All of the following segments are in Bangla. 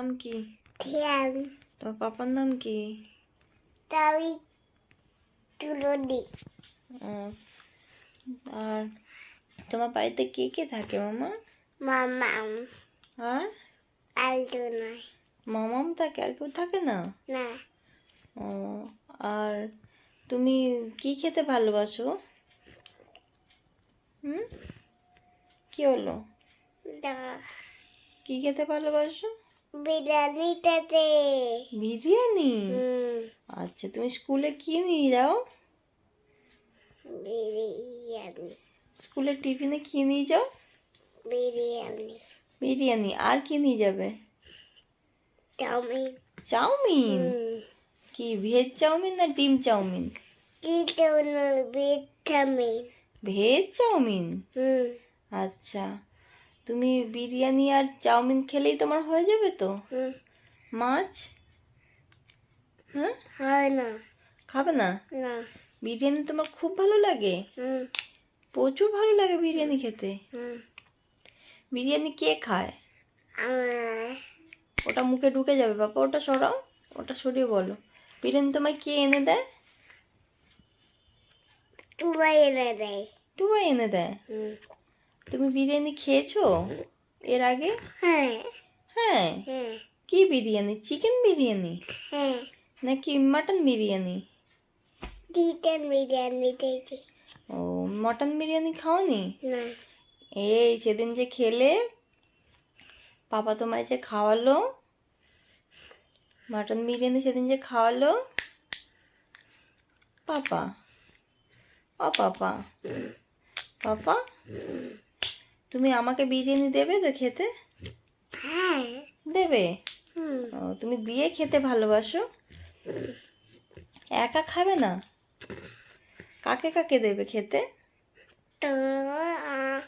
নাম কি? ধ্যান। তোমার পাপার নাম কি? তাই তুলনি। আর তোমার বাড়িতে কে কে থাকে মামা? মামাম। আর? আলতো নয় মামাম থাকে আর কেউ থাকে না? না। ও আর তুমি কি খেতে ভালোবাসো? হুম? কি হলো? কি খেতে ভালোবাসো? বিরিয়ানিটাতে। বিরিয়ানি? আচ্ছা তুমি স্কুলে কি নিয়ে যাও? বিরিয়ানি। স্কুলের টিফিনে কি নিয়ে যাও? বিরিয়ানি। বিরিয়ানি। আর কি নিয়ে যাবে? চাউমিন। চাউমিন? কি ভেজ চাউমিন না ডিম চাউমিন? কি কোনো ভিটামিন ভেজ চাউমিন? আচ্ছা। তুমি বিরিয়ানি আর চাউমিন খেলেই তোমার হয়ে যাবে তো? মাছ? হ্যাঁ? হয় না। খাবে না? না। বিরিয়ানি তোমার খুব ভালো লাগে? প্রচুর ভালো লাগে বিরিয়ানি খেতে। হুম। বিরিয়ানি কে খায়? ওটা মুখে ঢুকে যাবে। বাবা ওটা সরাও। ওটা সরিয়ে বলো। বিরিয়ানি তোমায় কে এনে দেয়? তুবাই এনে দেয়। টুবাই এনে দেয়? তুমি বিরিয়ানি খেয়েছো? এর আগে? হ্যাঁ। হ্যাঁ? হ্যাঁ। কি বিরিয়ানি? চিকেন বিরিয়ানি? হ্যাঁ। নাকি মাটন বিরিয়ানি? চিকেন বিরিয়ানি খেয়েছি ও মটন বিরিয়ানি খাওনি? না। এই সেদিন যে খেলে পাপা তোমায় যে খাওয়ালো মাটন বিরিয়ানি সেদিন যে খাওয়ালো পাপা। ও পাপা। পাপা? তুমি আমাকে বিরিয়ানি দেবে তো খেতে? হ্যাঁ। দেবে? হুম। ও, তুমি দিয়ে খেতে ভালোবাসো? একা খাবে না? কাকে কাকে দেবে খেতে? তো আ-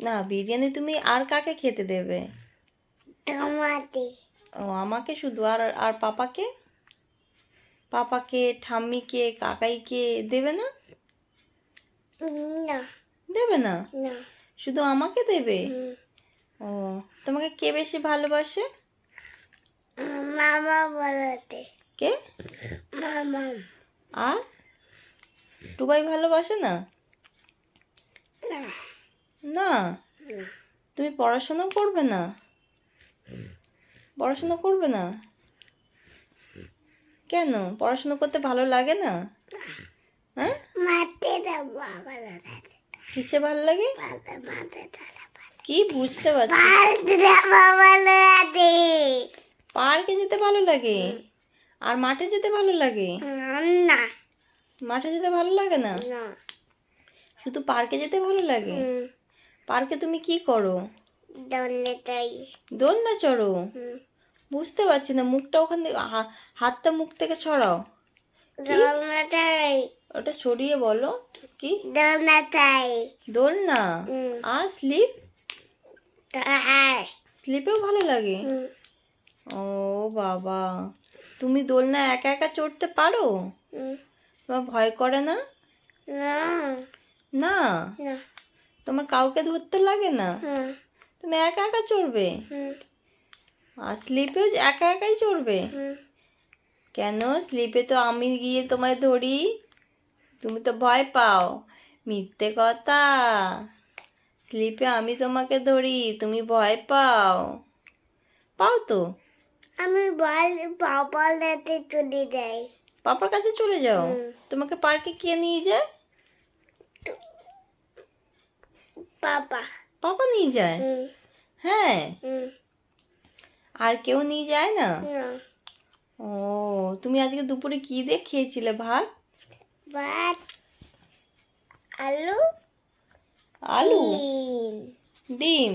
না বিরিয়ানি তুমি আর কাকে খেতে দেবে? টমাটি ও আমাকে শুধু আর আর পাপাকে? পাপাকে ঠাম্মিকে কাকাইকে দেবে না? না। দেবে না? শুধু আমাকে দেবে? ও তোমাকে কে বেশি ভালোবাসে? মামা বলতে। কে? মামা। আর? টুবাই ভালোবাসে না? না। তুমি পড়াশোনা করবে না? পড়াশোনা করবে না? কেন? পড়াশোনা করতে ভালো লাগে না? হ্যাঁ? দাও বাবা দাদা কিসে ভালো লাগে? কি বুঝতে পারছি? পার্কে যেতে ভালো লাগে? আর মাঠে যেতে ভালো লাগে? না। মাঠে যেতে ভালো লাগে না? শুধু পার্কে যেতে ভালো লাগে? পার্কে তুমি কি করো? দোলনা চড়ো? বুঝতে পারছি না মুখটা ওখান থেকে হাতটা মুখ থেকে ছড়াও ওটা ছড়িয়ে বলো কি? দোলনা? তাই দোলনা আর স্লিপ? স্লিপেও ভালো লাগে? ও বাবা তুমি দোলনা একা একা চড়তে পারো? তোমার ভয় করে না? না। তোমার কাউকে ধরতে লাগে না? তুমি একা একা চড়বে? আর স্লিপেও একা একাই চড়বে? কেন? স্লিপে তো আমি গিয়ে তোমায় ধরি। তুমি তো ভয় পাও। মিথ্যে কথা। স্লিপে আমি তোমাকে ধরি তুমি ভয় পাও। পাও তো। আমি চলে যাই। পাপার কাছে চলে যাও? তোমাকে পার্কে কে নিয়ে যায়? পাপা। পাপা নিয়ে যায়? হ্যাঁ? আর কেউ নিয়ে যায় না? না। ও তুমি আজকে দুপুরে কি দিয়ে খেয়েছিলে? ভাত? ভাত আলু আলু? ডিম।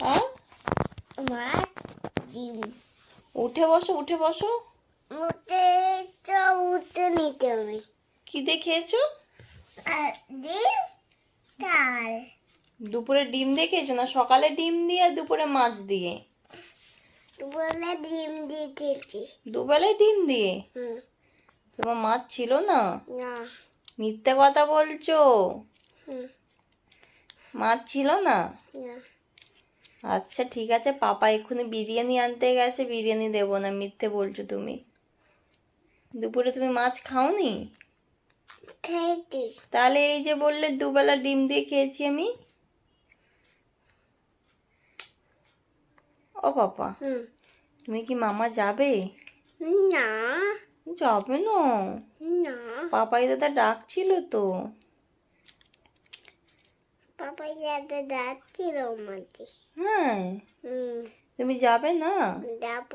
হ্যাঁ? মাছ ডিম। উঠে বসো উঠে বসো। উঠে তো উঠতে নিতে হবে। কি দিয়ে খেয়েছো? ডিম ডাল। দুপুরে ডিম দিয়ে খেয়েছো না সকালে ডিম দিয়ে আর দুপুরে মাছ দিয়ে? বলে ডিম দিয়ে খেয়েছি। দুবেলায় ডিম দিয়ে? হুম। তোমার মাছ ছিল না? না। মিথ্যে কথা বলছো? মাছ ছিল না? আচ্ছা ঠিক আছে। পাপা এক্ষুনি বিরিয়ানি আনতে গেছে বিরিয়ানি দেবো না মিথ্যে বলছো তুমি। দুপুরে তুমি মাছ খাওনি? তাহলে এই যে বললে দুবেলা ডিম দিয়ে খেয়েছি আমি? ও পাপা তুমি কি মামা যাবে? না। যাবে না। না। পাপাই দাদা ডাকছিল তো। পাপা যাতে যাচ্ছিল মাঝে হ্যাঁ। হুম। তুমি যাবে না? যাব।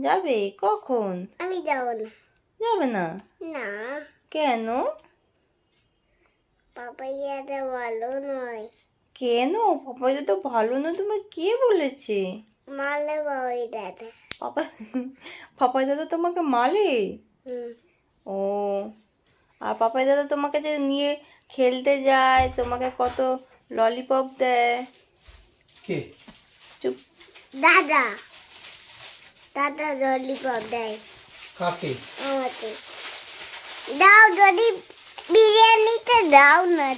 যাবে? কখন? আমি যাব না। যাবে না? না। কেন? পাপা যাতে ভালো নয়। কেন? পাপাই দাদা ভালো না তোমার কে বলেছে? মারলে বাবাই দাদা। পাপা পাপাই দাদা তোমাকে মালে ও আর পাপাই দাদা তোমাকে যে নিয়ে খেলতে যায় তোমাকে কত ললিপপ দেয়? কে? চুপ। দাদা। দাদা ললিপপ দেয়। কাকে? আমাকে। দাও যদি বিরিয়ানিতে দাও না